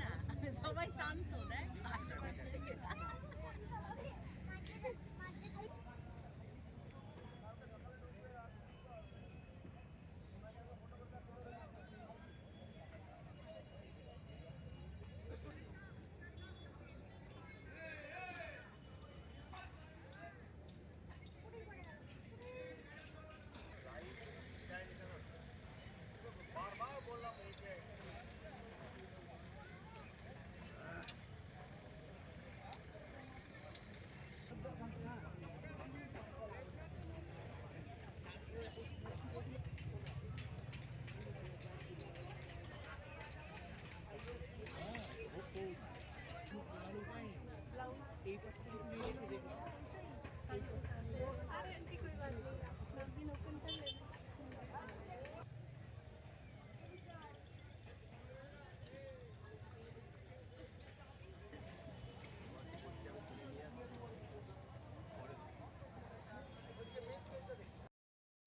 না। সবাই শান্ত দেখ আশেপাশে।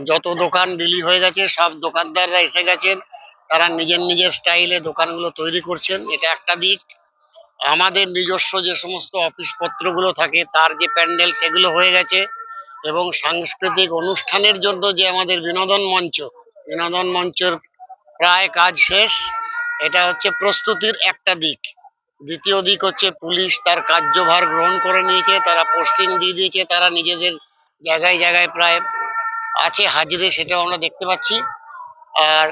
যত দোকান বিলি হয়ে গেছে, সব দোকানদাররা এসে গেছেন। তারা নিজের নিজের স্টাইলে দোকানগুলো তৈরি করছেন। এটা একটা দিক। আমাদের নিজস্ব যে সমস্ত অফিস পত্রগুলো থাকে, তার যে প্যান্ডেল সেগুলো হয়ে গেছে এবং সাংস্কৃতিক অনুষ্ঠানের জন্য যে আমাদের বিনোদন মঞ্চ, বিনোদন মঞ্চের প্রায় কাজ শেষ। এটা হচ্ছে প্রস্তুতির একটা দিক। দ্বিতীয় দিক হচ্ছে পুলিশ তার কার্যভার গ্রহণ করে নিয়েছে, তারা পোস্টিং দিয়ে দিয়েছে, তারা নিজেদের জায়গায় জায়গায় প্রায় আছে হাজিরে সেটাও আমরা দেখতে পাচ্ছি। আর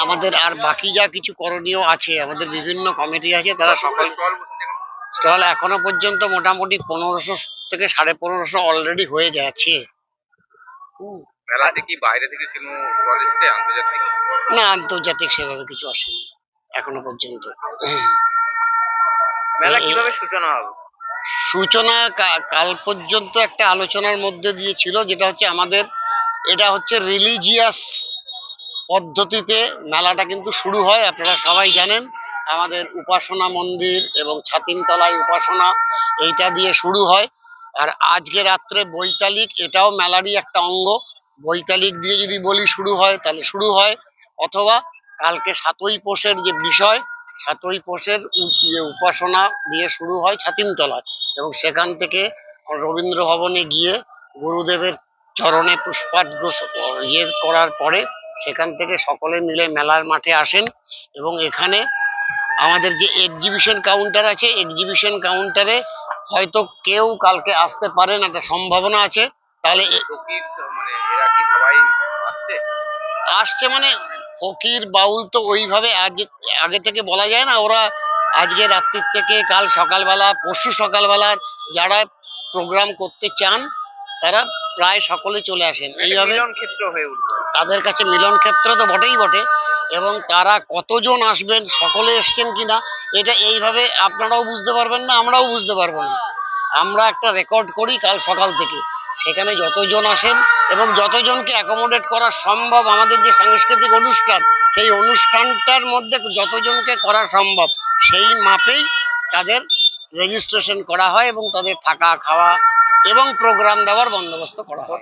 আমাদের আর বাকি যা কিছু করণীয় আছে আমাদের বিভিন্ন কমিটি আছে তারা সকল স্টল এখনও পর্যন্ত মোটামুটি পনেরোশো থেকে সাড়ে পনেরোশো অলরেডি হয়ে গেছে। হুম, মেলাতে কি বাইরে থেকে কোনো স্টল এসছে আন্তর্জাতিক? না আন্তর্জাতিক সেভাবে কিছু আসেনি এখনও পর্যন্ত। মেলা কীভাবে সূচনা হবে? সূচনা কাল পর্যন্ত একটা আলোচনার মধ্যে দিয়ে ছিল যেটা হচ্ছে আমাদের, এটা হচ্ছে রিলিজিয়াস পদ্ধতিতে মেলাটা কিন্তু শুরু হয়, আপনারা সবাই জানেন। আমাদের উপাসনা মন্দির এবং ছাতিমতলায় উপাসনা, এইটা দিয়ে শুরু হয়। আর আজকে রাত্রে বৈতালিক, এটাও মেলারই একটা অঙ্গ। বৈতালিক দিয়ে যদি বলি শুরু হয়, তাহলে শুরু হয়। অথবা কালকে সাতই পোষের যে বিষয় সাতই পোষের উপাসনা দিয়ে শুরু হয় ছাতিমতলায় এবং সেখান থেকে রবীন্দ্র ভবনে গিয়ে গুরুদেবের চরণে পুষ্পার্ঘ্য ইয়ে করার পরে সেখান থেকে সকলে মিলে মেলার মাঠে আসেন এবং এখানে আমাদের যে এক্সিবিশন কাউন্টার আছে এক্সিবিশন কাউন্টারে হয়তো কেউ কালকে আসতে পারেন একটা সম্ভাবনা আছে। তাহলে মানে আসছে মানে ফকির বাউল তো ওইভাবে আজ আগে থেকে বলা যায় না ওরা আজকে রাত্রির থেকে কাল সকালবেলা পরশু সকালবেলার যারা প্রোগ্রাম করতে চান তারা প্রায় সকলে চলে আসেন। এইভাবে মিলন ক্ষেত্র হয়ে উঠবে। তাদের কাছে মিলন ক্ষেত্র তো বটেই বটে এবং তারা কতজন আসবেন সকলে এসছেন কিনা এটা এইভাবে আপনারাও বুঝতে পারবেন না আমরাও বুঝতে পারব না। আমরা একটা রেকর্ড করি কাল সকাল থেকে। সেখানে যতজন আসেন এবং যতজনকে অ্যাকোমোডেট করা সম্ভব আমাদের যে সাংস্কৃতিক অনুষ্ঠান, সেই অনুষ্ঠানটার মধ্যে যতজনকে করা সম্ভব, সেই মাপেই তাদের রেজিস্ট্রেশন করা হয় এবং তাদের থাকা, খাওয়া এবং প্রোগ্রাম দেওয়ার বন্দোবস্ত করা হয়।